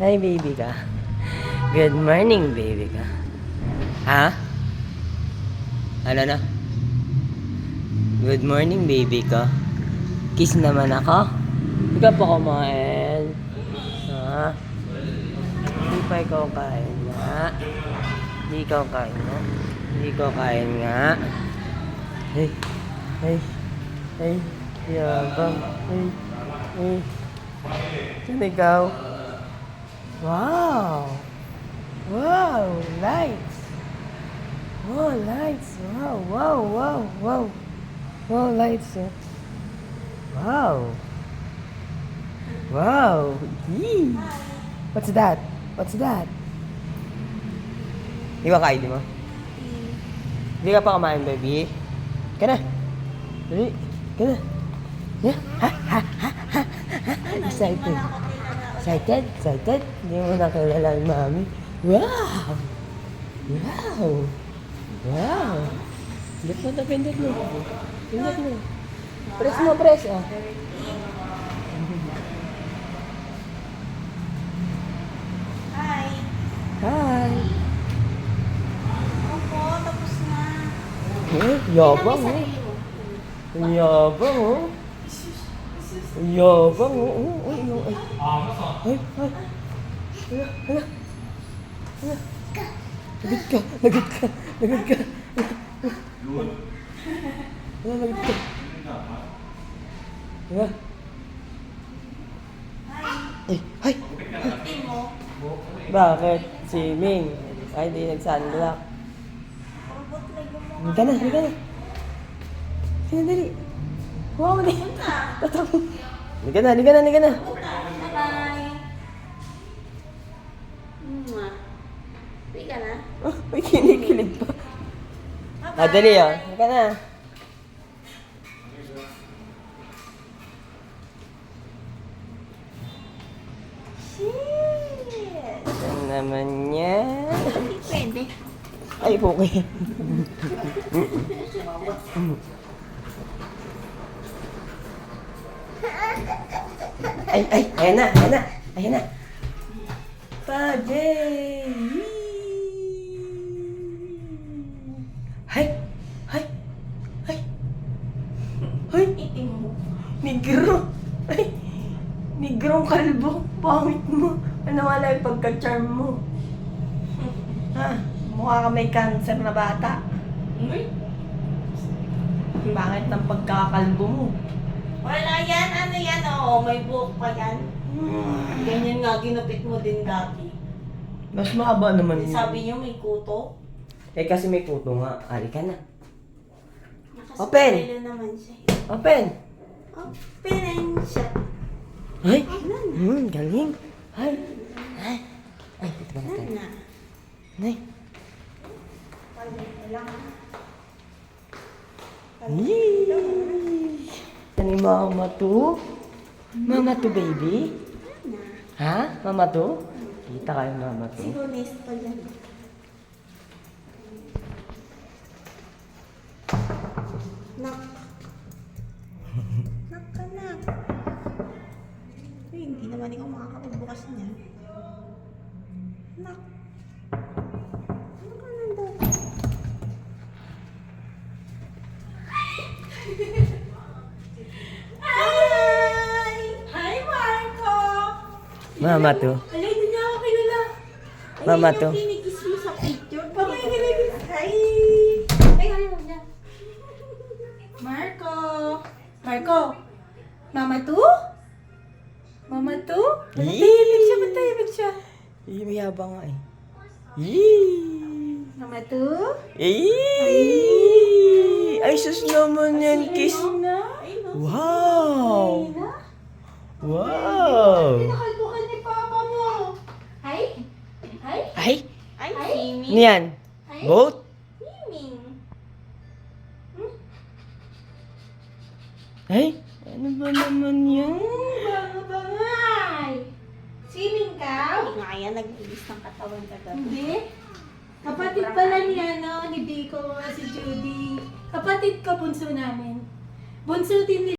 Hi, baby ka. Good morning, baby ka. Ha? Ano na? Good morning, baby ka. Kiss naman ako. Hindi ka pa kumain. Ha? Hindi pa ikaw kain nga. Hindi ikaw kain nga. Hindi ikaw kain nga. Hey, hey, hey, yabang, hey, hey. Saan ikaw? Wow! Wow! Lights! Wow, lights! Wow, wow, wow, wow! Wow, lights! Wow! Wow! Yee! What's that? What's that? Di ba kain, di mo? Hindi ka pa kumain, baby? Ka na! Dali! Ka na! Yeah? Ha? Ha? Ha? Ha? Ha? Excited! Excited? Excited? Hindi mo nakilala ang mami. Wow! Wow! Wow! Pindot mo ito, pindot mo. Pindot mo. Press mo, press. Oh. Hi. Hi! Opo, tapos na. Eh, yabang. Ang Yabang oh. Ang Yabang. Oh, oh, oh. Ay, ay, ay. Hala, hala. Hala. Lagot ka, lagot ka, lagot ka. Hala, lagot ka. Hala. Ay, ay. Bakit? Si Ming. Ay, di nag-sunblock. Halika na, halika na. Halika na, dali. Na yun. Tatapos. Halika na, halika na, halika na. Bye-bye. Mwah. Uwi ka na? Oh, may kinikilig pa. Ah, dali oh. Halika na. Shit. Yan naman yan. Hindi pwede. Ay, okay. ay, ay, ayan na, ayan na, ayan na. Pajay! Hay! Hay! Hay! Hay! Negro! Ay! Negrong kalbo! Pangit mo! Ano wala yung pagka-charm mo? Ha? Mukha ka may cancer na bata. Pangit ng pagkakalbo mo. Wala yan. Ano yan? Oo, may buhok pa yan. Ganyan nga ginupit mo din dati. Mas mahaba naman yun. Sabi niyo may kuto. Eh kasi may kuto nga. Ali ka na. Open. naman siya. Open! Open and shut. Ay! Ano? Hmm, galing. Ay! Ay! Ay, dito ba Ano natin? na? Nay! Lang. Yee! Mama to? Mama to, baby? Ha? Mama to? Kita kayo mama to. Siguro nest pa yan. Mama to. Alay, doon niya ako kilala. Mama to. yung kinikiss mo sa picture. Bakit kinikiss? Hi! Ay, ayaw niya. Marco! Marco! Mama to? Mama to? Matahimik siya, matahimik siya. Yee, may nga eh. Yee! Mama to? Yee! Ay, sus naman yan, kiss. Na. Na. Wow! Na. Wow! Pinakalbukan ni Papa mo. Hi? Hi? Ay! Ay, Ano Simi. yan? Hi? Boat? Swimming. Ay! Ano ba naman yan? Banga-bangay! Swimming ka? Hindi nga yan, nag-ilis ng katawan kagabi. Hindi. Kapatid pala ni ano, ni Biko, si Judy. Kapatid ko, bunso namin. Bunso din ni